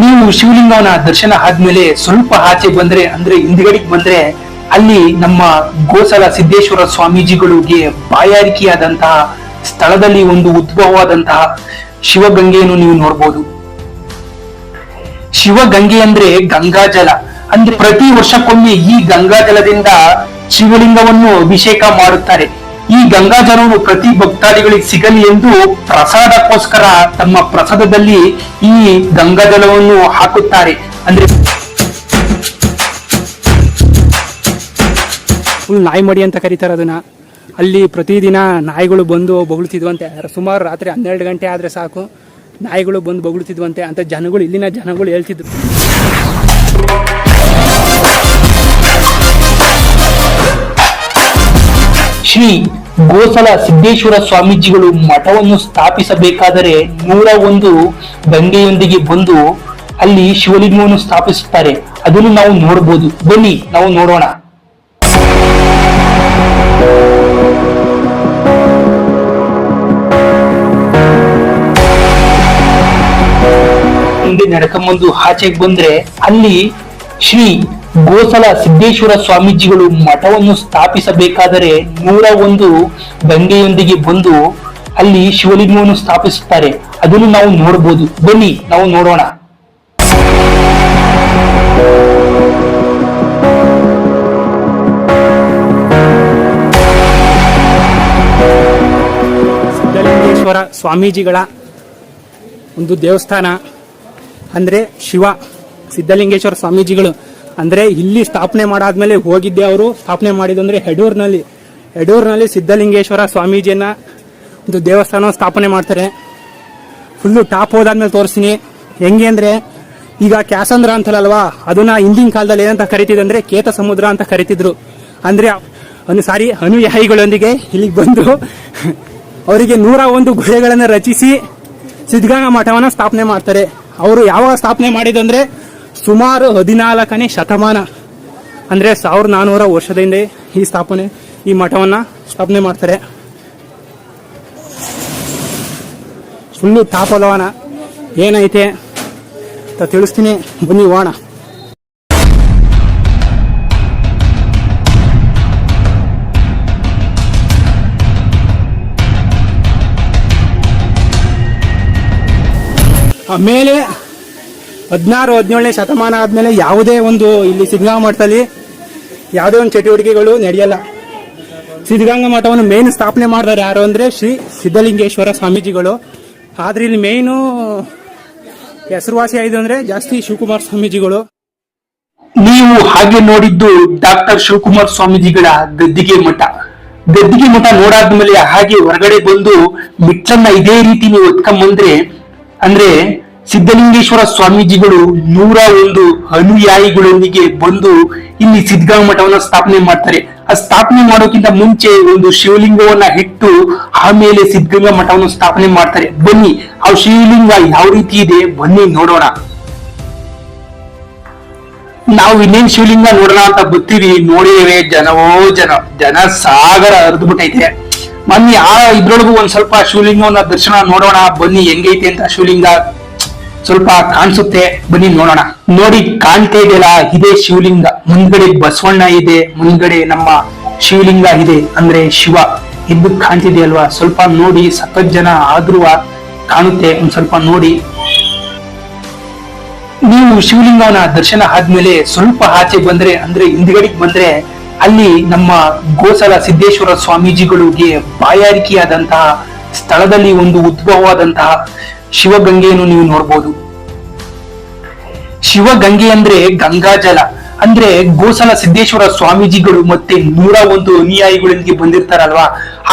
ನೀವು ಶಿವಲಿಂಗವನ ದರ್ಶನ ಆದ್ಮೇಲೆ ಸ್ವಲ್ಪ ಆಚೆ ಬಂದ್ರೆ, ಅಂದ್ರೆ ಹಿಂದ್ಗಡೆಗೆ ಬಂದ್ರೆ, ಅಲ್ಲಿ ನಮ್ಮ ಗೋಸಲ ಸಿದ್ದೇಶ್ವರ ಸ್ವಾಮೀಜಿಗಳಿಗೆ ಬಾಯಾರಿಕೆಯಾದಂತಹ ಸ್ಥಳದಲ್ಲಿ ಒಂದು ಉದ್ಭವವಾದಂತಹ ಶಿವಗಂಗೆಯನ್ನು ನೀವು ನೋಡ್ಬೋದು. ಶಿವಗಂಗೆ ಅಂದ್ರೆ ಗಂಗಾಜಲ. ಅಂದ್ರೆ ಪ್ರತಿ ವರ್ಷಕ್ಕೊಮ್ಮೆ ಈ ಗಂಗಾಜಲದಿಂದ ಶಿವಲಿಂಗವನ್ನು ಅಭಿಷೇಕ ಮಾಡುತ್ತಾರೆ. ಈ ಗಂಗಾಜಲವನ್ನು ಪ್ರತಿ ಭಕ್ತಾದಿಗಳಿಗೆ ಸಿಗಲಿ ಎಂದು ಪ್ರಸಾದಕ್ಕೋಸ್ಕರ ತಮ್ಮ ಪ್ರಸಾದದಲ್ಲಿ ಈ ಗಂಗಾಜಲವನ್ನು ಹಾಕುತ್ತಾರೆ. ಅಂದ್ರೆ ನಾಯಿ ಮಡಿ ಅಂತ ಕರೀತಾರೆ ಅದನ್ನ. ಅಲ್ಲಿ ಪ್ರತಿದಿನ ನಾಯಿಗಳು ಬಂದು ಬೊಗಳ್ತಿದ್ವಂತೆ. ಸುಮಾರು ರಾತ್ರಿ ಹನ್ನೆರಡು ಗಂಟೆ ಆದರೆ ಸಾಕು. ನಾಯಿಗಳು ಬಂದು ಬೊಗಳ್ತಿದ್ವಂತೆ ಅಂತ ಜನಗಳು, ಇಲ್ಲಿನ ಜನಗಳು ಹೇಳ್ತಿದ್ರು. ಶ್ರೀ ಗೋಸಲ ಸಿದ್ದೇಶ್ವರ ಸ್ವಾಮೀಜಿಗಳು ಮಠವನ್ನು ಸ್ಥಾಪಿಸಬೇಕಾದರೆ ನೂರ ಒಂದು ಗಂಗೆಯೊಂದಿಗೆ ಬಂದು ಅಲ್ಲಿ ಶಿವಲಿಂಗವನ್ನು ಸ್ಥಾಪಿಸುತ್ತಾರೆ. ಅದನ್ನು ನಾವು ನೋಡಬಹುದು ಬನ್ನಿ, ನಾವು ನೋಡೋಣ. ಮುಂದೆ ನಡ್ಕೊಂಬಂದು ಆಚೆಗೆ ಬಂದ್ರೆ ಅಲ್ಲಿ ಶ್ರೀ ಗೋಸಲ ಸಿದ್ದೇಶ್ವರ ಸ್ವಾಮೀಜಿಗಳು ಮಠವನ್ನು ಸ್ಥಾಪಿಸಬೇಕಾದರೆ ನೂರ ಒಂದು ಗಂಗೆಯೊಂದಿಗೆ ಬಂದು ಅಲ್ಲಿ ಶಿವಲಿಂಗವನ್ನು ಸ್ಥಾಪಿಸುತ್ತಾರೆ. ಅದನ್ನು ನಾವು ನೋಡಬಹುದು ಬನ್ನಿ, ನಾವು ನೋಡೋಣ. ಸಿದ್ದಲಿಂಗೇಶ್ವರ ಸ್ವಾಮೀಜಿಗಳ ಒಂದು ದೇವಸ್ಥಾನ, ಅಂದರೆ ಶಿವ. ಸಿದ್ಧಲಿಂಗೇಶ್ವರ ಸ್ವಾಮೀಜಿಗಳು, ಅಂದರೆ ಇಲ್ಲಿ ಸ್ಥಾಪನೆ ಮಾಡಾದ್ಮೇಲೆ ಹೋಗಿದ್ದೆ ಅವರು. ಸ್ಥಾಪನೆ ಮಾಡಿದಂದ್ರೆ ಹೆಡೂರ್ನಲ್ಲಿ. ಹೆಡೂರ್ನಲ್ಲಿ ಸಿದ್ದಲಿಂಗೇಶ್ವರ ಸ್ವಾಮೀಜಿಯನ್ನ ಒಂದು ದೇವಸ್ಥಾನ ಸ್ಥಾಪನೆ ಮಾಡ್ತಾರೆ. ಫುಲ್ಲು ಟಾಪ್ ಹೋದಾದ್ಮೇಲೆ ತೋರಿಸ್ತೀನಿ. ಹೆಂಗೆ ಅಂದರೆ, ಈಗ ಕ್ಯಾಸಂದ್ರ ಅಂತಲ್ಲವಾ, ಅದನ್ನ ಹಿಂದಿನ ಕಾಲದಲ್ಲಿ ಏನಂತ ಕರಿತಿದ್ರು ಅಂದ್ರೆ ಕೇತ ಸಮುದ್ರ ಅಂತ ಕರಿತಿದ್ರು. ಅಂದರೆ ಅನು ಸಾರಿ ಅನುಯಾಯಿಗಳೊಂದಿಗೆ ಇಲ್ಲಿಗೆ ಬಂದು ಅವರಿಗೆ ನೂರ ಒಂದು ಗುಹೆಗಳನ್ನು ರಚಿಸಿ ಸಿದ್ಧಗಂಗಾ ಮಠವನ್ನು ಸ್ಥಾಪನೆ ಮಾಡ್ತಾರೆ. ಅವರು ಯಾವಾಗ ಸ್ಥಾಪನೆ ಮಾಡಿದಂದ್ರೆ ಸುಮಾರು ಹದಿನಾಲ್ಕನೇ ಶತಮಾನ, ಅಂದರೆ ಸಾವಿರದ ನಾನ್ನೂರ ವರ್ಷದಿಂದ ಈ ಸ್ಥಾಪನೆ, ಈ ಮಠವನ್ನು ಸ್ಥಾಪನೆ ಮಾಡ್ತಾರೆ. ಸುಳ್ಳು ತಾಪಲವನ ಏನೈತೆ ಅಂತ ತಿಳಿಸ್ತೀನಿ. ಬನ್ನಿ ವಾಣ. ಆಮೇಲೆ ಹದಿನಾರು, ಹದಿನೇಳನೇ ಶತಮಾನ ಆದಮೇಲೆ ಯಾವುದೇ ಒಂದು ಇಲ್ಲಿ ಸಿದ್ಧಗಂಗಾ ಮಠದಲ್ಲಿ ಯಾವುದೇ ಒಂದು ಚಟುವಟಿಕೆಗಳು ನಡೆಯಲ್ಲ. ಸಿದ್ಧಗಂಗಾ ಮಠವನ್ನು ಮೇನ್ ಸ್ಥಾಪನೆ ಮಾಡಿದವರು ಯಾರು ಅಂದರೆ ಶ್ರೀ ಸಿದ್ಧಲಿಂಗೇಶ್ವರ ಸ್ವಾಮೀಜಿಗಳು. ಆದ್ರೆ ಇಲ್ಲಿ ಮೇಯ್ನು ಹೆಸರುವಾಸಿ ಆಯಿತು ಅಂದರೆ ಜಾಸ್ತಿ ಶಿವಕುಮಾರ್ ಸ್ವಾಮೀಜಿಗಳು. ನೀವು ಹಾಗೆ ನೋಡಿದ್ದು ಡಾಕ್ಟರ್ ಶಿವಕುಮಾರ್ ಸ್ವಾಮೀಜಿಗಳ ಗದ್ದಿಗೆ ಮಠ. ಗದ್ದಿಗೆ ಮಠ ನೋಡಾದ್ಮೇಲೆ ಹಾಗೆ ಹೊರಗಡೆ ಬಂದು ಮಿಚ್ಚನ್ನ ಇದೇ ರೀತಿ ನೀವು ಎತ್ಕೊಂಬಂದ್ರೆ ಅಂದ್ರೆ ಸಿದ್ಧಲಿಂಗೇಶ್ವರ ಸ್ವಾಮೀಜಿಗಳು ನೂರ ಒಂದು ಅನುಯಾಯಿಗಳೊಂದಿಗೆ ಬಂದು ಇಲ್ಲಿ ಸಿದ್ಧಗಂಗಾ ಮಠವನ್ನ ಸ್ಥಾಪನೆ ಮಾಡ್ತಾರೆ. ಆ ಸ್ಥಾಪನೆ ಮಾಡೋಕ್ಕಿಂತ ಮುಂಚೆ ಒಂದು ಶಿವಲಿಂಗವನ್ನ ಇಟ್ಟು ಆಮೇಲೆ ಸಿದ್ಧಗಂಗಾ ಮಠವನ್ನು ಸ್ಥಾಪನೆ ಮಾಡ್ತಾರೆ. ಬನ್ನಿ, ಆ ಶಿವಲಿಂಗ ಯಾವ ರೀತಿ ಇದೆ? ಬನ್ನಿ ನೋಡೋಣ. ನಾವು ಇನ್ನೇನ್ ಶಿವಲಿಂಗ ನೋಡೋಣ ಅಂತ ಬರ್ತೀವಿ ನೋಡಿದೇವೆ ಜನವೋ ಜನ ಜನ ಸಾಗರ ಹರಿದ್ಬಿಟ್ಟೈತೆ ಬನ್ನಿ, ಆ ಇದ್ರೊಳಗೂ ಒಂದ್ ಸ್ವಲ್ಪ ಶಿವಲಿಂಗವನ್ನ ದರ್ಶನ ನೋಡೋಣ, ಬನ್ನಿ, ಹೆಂಗೈತೆ ಅಂತ ಶಿವಲಿಂಗ. ಸ್ವಲ್ಪ ಕಾಣಿಸುತ್ತೆ. ಬನ್ನಿ ನೋಡೋಣ. ನೋಡಿ, ಕಾಣ್ತಾ ಇದೆಯಲ್ಲ, ಇದೇ ಶಿವಲಿಂಗ. ಮುಂದ್ಗಡೆ ಬಸವಣ್ಣ ಇದೆ, ಮುಂದ್ಗಡೆ ನಮ್ಮ ಶಿವಲಿಂಗ ಇದೆ. ಅಂದ್ರೆ ಶಿವ. ಇದ್ದುಕ್ ಕಾಣ್ತಿದೆ ಅಲ್ವಾ ಸ್ವಲ್ಪ ನೋಡಿ, ಸತತ್ ಜನ ಆದ್ರೂ ಕಾಣುತ್ತೆ. ಒಂದ್ ಸ್ವಲ್ಪ ನೋಡಿ. ನೀವು ಶಿವಲಿಂಗವನ ದರ್ಶನ ಆದ್ಮೇಲೆ ಸ್ವಲ್ಪ ಆಚೆ ಬಂದ್ರೆ, ಅಂದ್ರೆ ಹಿಂದ್ಗಡೆಗೆ ಬಂದ್ರೆ, ಅಲ್ಲಿ ನಮ್ಮ ಗೋಸಲ ಸಿದ್ದೇಶ್ವರ ಸ್ವಾಮೀಜಿಗಳಿಗೆ ಬಾಯಾರಿಕೆಯಾದಂತಹ ಸ್ಥಳದಲ್ಲಿ ಒಂದು ಉದ್ಭವವಾದಂತಹ ಶಿವಗಂಗೆಯನ್ನು ನೀವು ನೋಡ್ಬೋದು. ಶಿವಗಂಗೆ ಅಂದ್ರೆ ಗಂಗಾಜಲ ಅಂದ್ರೆ ಗೋಸಲ ಸಿದ್ದೇಶ್ವರ ಸ್ವಾಮೀಜಿಗಳು ಮತ್ತೆ ನೂರ ಒಂದು ಅನುಯಾಯಿಗಳೊಂದಿಗೆ ಬಂದಿರ್ತಾರಲ್ವಾ?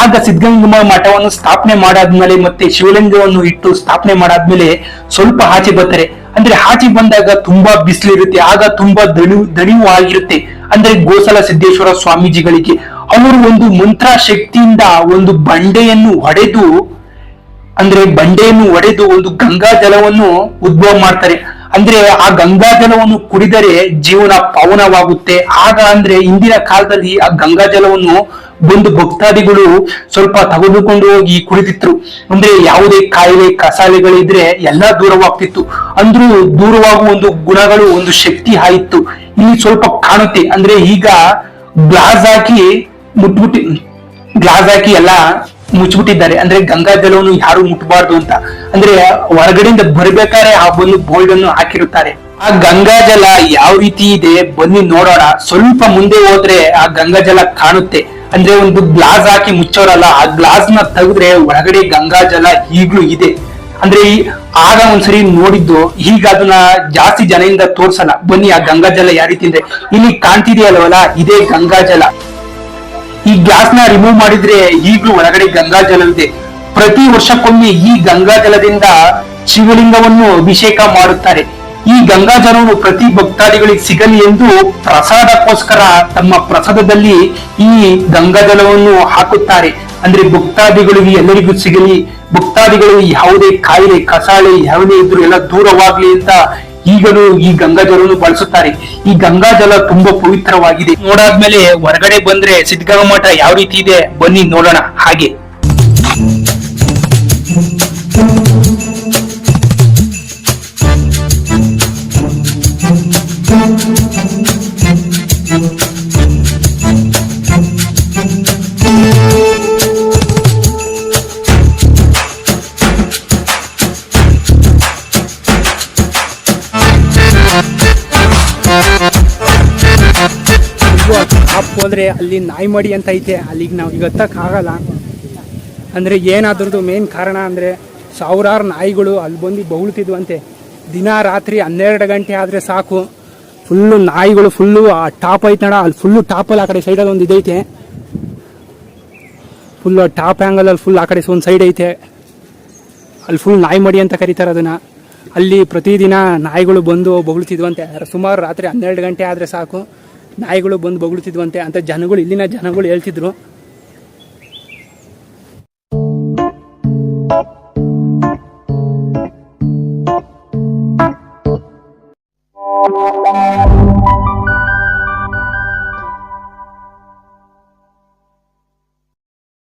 ಆಗ ಸಿದ್ಧಗಂಗಾ ಮಠವನ್ನು ಸ್ಥಾಪನೆ ಮಾಡಾದ್ಮೇಲೆ ಮತ್ತೆ ಶಿವಲಿಂಗವನ್ನು ಇಟ್ಟು ಸ್ಥಾಪನೆ ಮಾಡಾದ್ಮೇಲೆ ಸ್ವಲ್ಪ ಆಚೆ ಬರ್ತಾರೆ. ಅಂದ್ರೆ ಆಚೆ ಬಂದಾಗ ತುಂಬಾ ಬಿಸಿಲಿರುತ್ತೆ, ಆಗ ತುಂಬಾ ದಣಿವು ದಣಿವು ಆಗಿರುತ್ತೆ ಅಂದ್ರೆ ಗೋಸಲ ಸಿದ್ದೇಶ್ವರ ಸ್ವಾಮೀಜಿಗಳಿಗೆ. ಅವರು ಒಂದು ಮಂತ್ರ ಶಕ್ತಿಯಿಂದ ಒಂದು ಬಂಡೆಯನ್ನು ಹೊಡೆದು ಅಂದ್ರೆ ಬಂಡೆಯನ್ನು ಒಡೆದು ಒಂದು ಗಂಗಾ ಜಲವನ್ನು ಉದ್ಭವ ಮಾಡ್ತಾರೆ. ಅಂದ್ರೆ ಆ ಗಂಗಾ ಜಲವನ್ನು ಕುಡಿದರೆ ಜೀವನ ಪವನವಾಗುತ್ತೆ. ಆಗ ಅಂದ್ರೆ ಇಂದಿನ ಕಾಲದಲ್ಲಿ ಆ ಗಂಗಾ ಜಲವನ್ನು ಬಂದು ಭಕ್ತಾದಿಗಳು ಸ್ವಲ್ಪ ತೆಗೆದುಕೊಂಡು ಹೋಗಿ ಕುಡಿತಿದ್ರು. ಅಂದ್ರೆ ಯಾವುದೇ ಕಾಯಿಲೆ, ಕಸಾಲೆಗಳಿದ್ರೆ ಎಲ್ಲಾ ದೂರವಾಗ್ತಿತ್ತು. ಅಂದ್ರೂ ದೂರವಾಗುವ ಒಂದು ಗುಣಗಳು, ಒಂದು ಶಕ್ತಿ ಆಯಿತು. ಇಲ್ಲಿ ಸ್ವಲ್ಪ ಕಾಣುತ್ತೆ. ಅಂದ್ರೆ ಈಗ ಗ್ಲಾಸ್ ಹಾಕಿ ಮುಟ್ಬಿಟ್ಟಿ, ಗ್ಲಾಸ್ ಹಾಕಿ ಎಲ್ಲ ಮುಚ್ಚಿಬಿಟ್ಟಿದ್ದಾರೆ. ಅಂದ್ರೆ ಗಂಗಾ ಜಲವನ್ನು ಯಾರು ಮುಟ್ಟಬಾರ್ದು ಅಂತ. ಅಂದ್ರೆ ಹೊರಗಡೆಯಿಂದ ಬರ್ಬೇಕಾದ್ರೆ ಆ ಒಂದು ಬೋರ್ಡ್ ಅನ್ನು ಹಾಕಿರುತ್ತಾರೆ. ಆ ಗಂಗಾ ಜಲ ಯಾವ ರೀತಿ ಇದೆ ಬನ್ನಿ ನೋಡೋಣ. ಸ್ವಲ್ಪ ಮುಂದೆ ಹೋದ್ರೆ ಆ ಗಂಗಾ ಜಲ ಕಾಣುತ್ತೆ. ಅಂದ್ರೆ ಒಂದು ಗ್ಲಾಸ್ ಹಾಕಿ ಮುಚ್ಚೋರಲ್ಲ, ಆ ಗ್ಲಾಸ್ನ ತೆಗೆದ್ರೆ ಒಳಗಡೆ ಗಂಗಾ ಜಲ ಈಗ್ಲೂ ಇದೆ. ಅಂದ್ರೆ ಆಗ ಒಂದ್ಸರಿ ನೋಡಿದ್ದು, ಈಗ ಅದನ್ನ ಜಾಸ್ತಿ ಜನದಿಂದ ತೋರ್ಸಲ್ಲ. ಬನ್ನಿ ಆ ಗಂಗಾ ಜಲ ಯಾವ ರೀತಿ ಇದೆ. ಇಲ್ಲಿ ಕಾಣ್ತಿದೆಯಲ್ವಲ್ಲ, ಇದೇ ಗಂಗಾ ಜಲ. ಈ ಗ್ಲಾಸ್ನ ರಿಮೂವ್ ಮಾಡಿದ್ರೆ ಈಗಲೂ ಒಳಗಡೆ ಗಂಗಾ ಜಲವಿದೆ ಪ್ರತಿ ವರ್ಷಕ್ಕೊಮ್ಮೆ ಈ ಗಂಗಾ ಜಲದಿಂದ ಶಿವಲಿಂಗವನ್ನು ಅಭಿಷೇಕ ಮಾಡುತ್ತಾರೆ. ಈ ಗಂಗಾ ಜಲವನ್ನು ಪ್ರತಿ ಭಕ್ತಾದಿಗಳಿಗೆ ಸಿಗಲಿ ಎಂದು ಪ್ರಸಾದಕ್ಕೋಸ್ಕರ ತಮ್ಮ ಪ್ರಸಾದದಲ್ಲಿ ಈ ಗಂಗಾ ಜಲವನ್ನು ಹಾಕುತ್ತಾರೆ. ಅಂದ್ರೆ ಭಕ್ತಾದಿಗಳಿಗೆ ಎಲ್ಲರಿಗೂ ಸಿಗಲಿ, ಭಕ್ತಾದಿಗಳು ಯಾವುದೇ ಕಾಯಿಲೆ, ಕಸಾಳೆ ಯಾವುದೇ ಇದ್ರು ಎಲ್ಲ ದೂರವಾಗ್ಲಿ ಅಂತ ಈಗಲೂ ಈ ಗಂಗಾ ಜಲವನ್ನು ಬಳಸುತ್ತಾರೆ. ಈ ಗಂಗಾ ಜಲ ತುಂಬಾ ಪವಿತ್ರವಾಗಿದೆ. ನೋಡಾದ್ಮೇಲೆ ಹೊರಗಡೆ ಬಂದ್ರೆ ಸಿದ್ಧಗಂಗಾ ಮಠ ಯಾವ ರೀತಿ ಇದೆ? ಬನ್ನಿ ನೋಡೋಣ. ಹಾಗೆ. ಹೋದ್ರೆ ಅಲ್ಲಿ ನಾಯಿ ಮಡಿ ಅಂತ ಐತೆ. ಅಲ್ಲಿಗೆ ನಾವು ಈಗ ಆಗಲ್ಲ. ಅಂದರೆ ಏನಾದ್ರದ್ದು ಮೇನ್ ಕಾರಣ ಅಂದರೆ ಸಾವಿರಾರು ನಾಯಿಗಳು ಅಲ್ಲಿ ಬಂದು ಬೌಳ್ತಿದ್ವಂತೆ ದಿನ ರಾತ್ರಿ ಹನ್ನೆರಡು ಗಂಟೆ ಆದರೆ ಸಾಕು. ಫುಲ್ಲು ನಾಯಿಗಳು ಫುಲ್ಲು ಆ ಟಾಪ್ ಐತಣ ಅಲ್ಲಿ ಫುಲ್ಲು ಟಾಪಲ್ಲಿ ಆ ಕಡೆ ಸೈಡಲ್ಲಿ ಒಂದು ಇದೈತೆ. ಫುಲ್ಲು ಟಾಪ್ ಆ್ಯಂಗಲಲ್ಲಿ ಫುಲ್ ಆ ಕಡೆ ಒಂದು ಸೈಡ್ ಐತೆ. ಅಲ್ಲಿ ಫುಲ್ ನಾಯಿ ಮಡಿ ಅಂತ ಕರೀತಾರೆ ಅದನ್ನು. ಅಲ್ಲಿ ಪ್ರತಿದಿನ ನಾಯಿಗಳು ಬಂದು ಬೊಗಳ್ತಿದ್ವಂತೆ. ಸುಮಾರು ರಾತ್ರಿ ಹನ್ನೆರಡು ಗಂಟೆ ಆದರೆ ಸಾಕು. ನಾಯಿಗಳು ಬಂದು ಬೊಗಳ್ತಿದ್ವಂತೆ ಅಂತ ಜನಗಳು, ಇಲ್ಲಿನ ಜನಗಳು ಹೇಳ್ತಿದ್ರು.